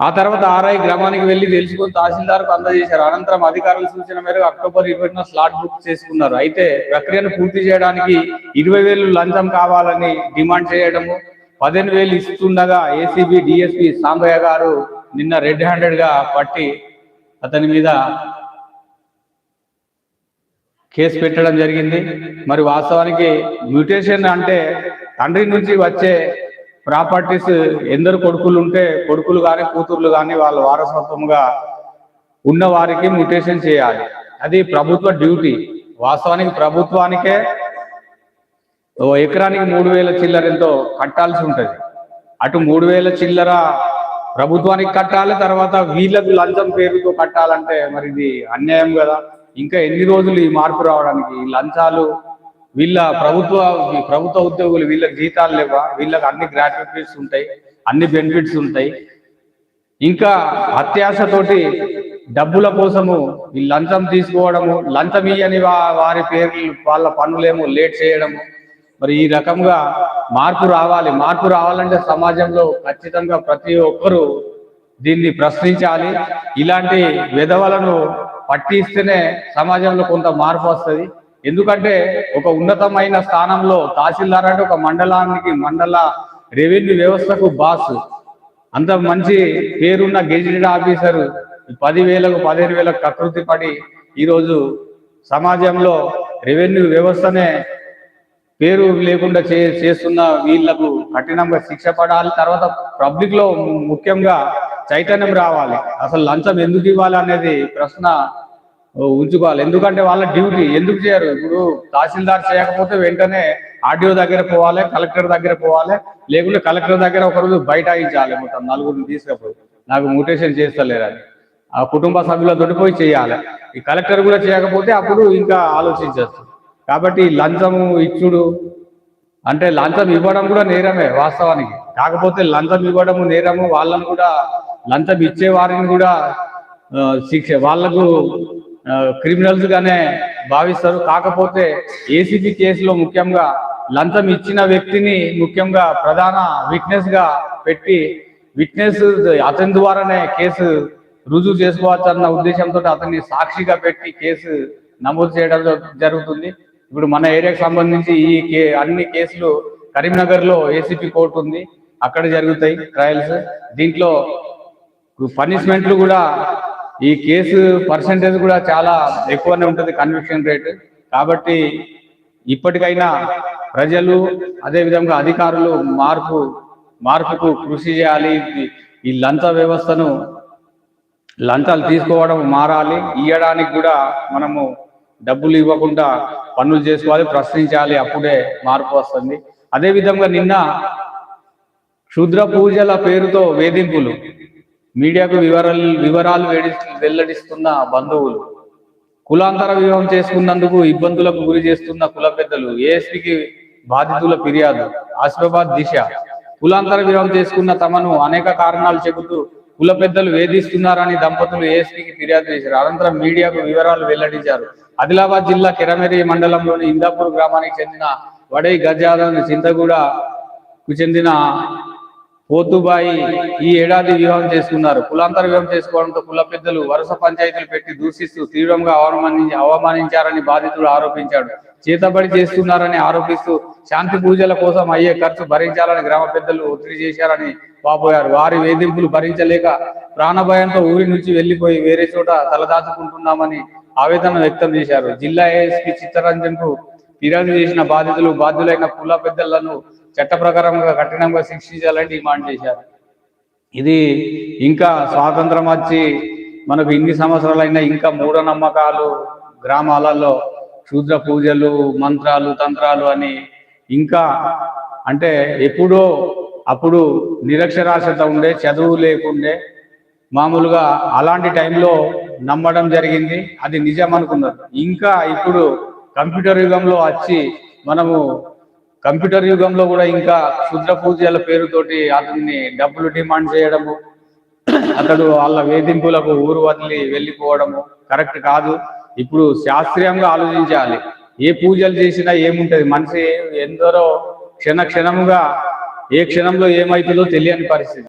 ఆ తర్వాత ఆర్ఐ గ్రామానికి వెళ్ళి తెలుసుకుని తహసీల్దార్కు అందజేశారు. అనంతరం అధికారుల సూచన మేరకు అక్టోబర్ ఇరవైన స్లాట్ బుక్ చేసుకున్నారు. అయితే ప్రక్రియను పూర్తి చేయడానికి ఇరవై వేలు లంచం కావాలని డిమాండ్ చేయడము పదిహేను వేలు ఇస్తుండగా ఏసీబీ డిఎస్పి సాంబయ్య గారు నిన్న రెడ్ హ్యాండెడ్గా పట్టి అతని మీద కేసు పెట్టడం జరిగింది. మరి వాస్తవానికి మ్యూటేషన్ అంటే తండ్రి నుంచి వచ్చే ప్రాపర్టీస్ ఎందరు కొడుకులు ఉంటే కొడుకులు కానీ కూతుర్లు కానీ వాళ్ళ వారసత్వంగా ఉన్న వారికి మ్యూటేషన్ చేయాలి. అది ప్రభుత్వ డ్యూటీ. వాస్తవానికి ప్రభుత్వానికే ఓ ఎకరానికి మూడు వేల చిల్లర ఎంతో కట్టాల్సి ఉంటుంది. అటు మూడు వేల చిల్లర ప్రభుత్వానికి కట్టాలి తర్వాత వీళ్ళకు లంచం పేరుతో కట్టాలంటే మరి ఇది అన్యాయం కదా. ఇంకా ఎన్ని రోజులు ఈ మార్పు రావడానికి? ఈ లంచాలు వీళ్ళ ప్రభుత్వ ప్రభుత్వ ఉద్యోగులు వీళ్ళకి జీతాలు లేవా? వీళ్ళకి అన్ని గ్రాట్యుటీస్ ఉంటాయి అన్ని బెనిఫిట్స్ ఉంటాయి. ఇంకా అత్యాశతోటి డబ్బుల కోసము ఈ లంచం తీసుకోవడము లంచం ఇయ్యని వారి పేర్లు వాళ్ళ పనులేమో లేట్ చేయడము. మరి ఈ రకంగా మార్పు రావాలి. మార్పు రావాలంటే సమాజంలో ఖచ్చితంగా ప్రతి ఒక్కరూ దీన్ని ప్రశ్నించాలి. ఇలాంటి విధవలను పట్టిస్తేనే సమాజంలో కొంత మార్పు వస్తుంది. ఎందుకంటే ఒక ఉన్నతమైన స్థానంలో తహసీల్దార్ అంటే ఒక మండలానికి మండల రెవెన్యూ వ్యవస్థకు బాస్. అంత మంచి పేరున్న గెజిటెడ్ ఆఫీసర్ పదివేలకు పదిహేను వేలకు కకృతి పడి ఈరోజు సమాజంలో రెవెన్యూ వ్యవస్థనే పేరు లేకుండా చే చేస్తున్న వీళ్ళకు కఠినంగా శిక్ష పడాలి. తర్వాత పబ్లిక్లో ముఖ్యంగా చైతన్యం రావాలి. అసలు లంచం ఎందుకు ఇవ్వాలి అనేది ప్రశ్న ఉంచుకోవాలి. ఎందుకంటే వాళ్ళ డ్యూటీ. ఎందుకు చేయరు? ఇప్పుడు తహసీల్దార్ చేయకపోతే వెంటనే ఆర్డీఓ దగ్గర పోవాలి కలెక్టర్ దగ్గర పోవాలి. లేకుంటే కలెక్టర్ దగ్గర ఒకరోజు బైఠాయించాలి మొత్తం నలుగురిని తీసుకపోయి. నాకు మ్యూటేషన్ చేస్తలేరని ఆ కుటుంబ సభ్యులతోటి పోయి చేయాలి. ఈ కలెక్టర్ కూడా చేయకపోతే అప్పుడు ఇంకా ఆలోచించచ్చు. కాబట్టి లంచము ఇచ్చుడు. అంటే లంచం ఇవ్వడం కూడా నేరమే వాస్తవానికి. కాకపోతే లంచం ఇవ్వడము నేరము. వాళ్ళను కూడా లంచం ఇచ్చే వారిని కూడా శిక్ష వాళ్ళకు క్రిమినల్స్ గానే భావిస్తారు. కాకపోతే ఏసీబీ కేసులో ముఖ్యంగా లంచం ఇచ్చిన వ్యక్తిని ముఖ్యంగా ప్రధాన విట్నెస్గా పెట్టి విట్నెస్ అతని ద్వారానే కేసు రుజువు చేసుకోవచ్చు అన్న ఉద్దేశంతో అతన్ని సాక్షిగా పెట్టి కేసు నమోదు చేయడం జరుగుతుంది. ఇప్పుడు మన ఏరియాకు సంబంధించి ఈ కే అన్ని కేసులు కరీంనగర్లో ఏసీపీ కోర్టు ఉంది. అక్కడ జరుగుతాయి ట్రయల్స్ దీంట్లో పనిష్మెంట్లు కూడా ఈ కేసు పర్సంటేజ్ కూడా చాలా ఎక్కువనే ఉంటుంది కన్విక్షన్ రేట్ కాబట్టి ఇప్పటికైనా ప్రజలు అదే విధంగా అధికారులు మార్పు మార్పుకు కృషి చేయాలి. ఈ- లంచ వ్యవస్థను లంచాలు తీసుకోవడం మారాలి. ఇవ్వడానికి కూడా మనము డబ్బులు ఇవ్వకుండా పనులు చేసుకోవాలి ప్రశ్నించాలి అప్పుడే మార్పు వస్తుంది. అదే విధంగా నిన్న క్షుద్ర పూజల పేరుతో వేధింపులు. మీడియాకు వివరాలు వివరాలు వెల్లడిస్తున్న బంధువులు. కులాంతర వివాహం చేసుకున్నందుకు ఇబ్బందులకు గురి చేస్తున్న కుల పెద్దలు ఏఎస్పీకి బాధితుల ఫిర్యాదు ఆసిఫాబాద్ దిశ. కులాంతర వివాహం చేసుకున్న తమను అనేక కారణాలు చెబుతూ కుల పెద్దలు వేధిస్తున్నారని దంపతులు ఏఎస్పీకి ఫిర్యాదు చేశారు. అనంతరం మీడియాకు వివరాలు వెల్లడించారు. ఆదిలాబాద్ జిల్లా కెరమెరి మండలంలోని ఇందాపూర్ గ్రామానికి చెందిన వడై గజాదన్ చింతగూడకు చెందిన పోతుబాయి ఈ ఏడాది వివాహం చేసుకున్నారు. కులాంతర వివాహం చేసుకోవడంతో కుల పెద్దలు వరుస పంచాయతీలు పెట్టి దూషిస్తూ తీవ్రంగా అవమాని అవమానించారని బాధితుడు ఆరోపించాడు. చేతబడి చేస్తున్నారని ఆరోపిస్తూ శాంతి పూజల కోసం అయ్యే ఖర్చు భరించాలని గ్రామ పెద్దలు ఒత్తిడి చేశారని వాపోయారు. వారి వేధింపులు భరించలేక ప్రాణభయంతో ఊరి నుంచి వెళ్ళిపోయి వేరే చోట తలదాచుకుంటున్నామని ఆవేదన వ్యక్తం చేశారు. జిల్లా ఏఎస్పీ చిత్తరంజన్కు ఫిర్యాదు చేసిన బాధితులు బాధ్యులైన కుల పెద్దలను చట్ట ప్రకారంగా కఠినంగా శిక్షించాలని డిమాండ్ చేశారు. ఇది ఇంకా స్వాతంత్రం వచ్చి మనకు ఇన్ని సంవత్సరాలైనా ఇంకా మూఢనమ్మకాలు గ్రామాలలో శూద్ర పూజలు మంత్రాలు తంత్రాలు అని ఇంకా అంటే ఎప్పుడో అప్పుడు నిరక్షరాస్యత ఉండే చదువు లేకుండే మామూలుగా అలాంటి టైంలో నమ్మడం జరిగింది. అది నిజం అనుకున్నారు. ఇంకా ఇప్పుడు కంప్యూటర్ యుగంలో వచ్చి మనము కంప్యూటర్ యుగంలో కూడా ఇంకా క్షుద్ర పూజల పేరుతోటి అతన్ని డబ్బులు డిమాండ్ చేయడము అతడు వాళ్ళ వేధింపులకు ఊరు వదిలి వెళ్ళిపోవడము కరెక్ట్ కాదు. ఇప్పుడు శాస్త్రీయంగా ఆలోచించాలి. ఏ పూజలు చేసినా ఏముంటది? మనిషి ఎందరో క్షణ క్షణముగా ఏ క్షణంలో ఏమవుతుందో తెలియని పరిస్థితి.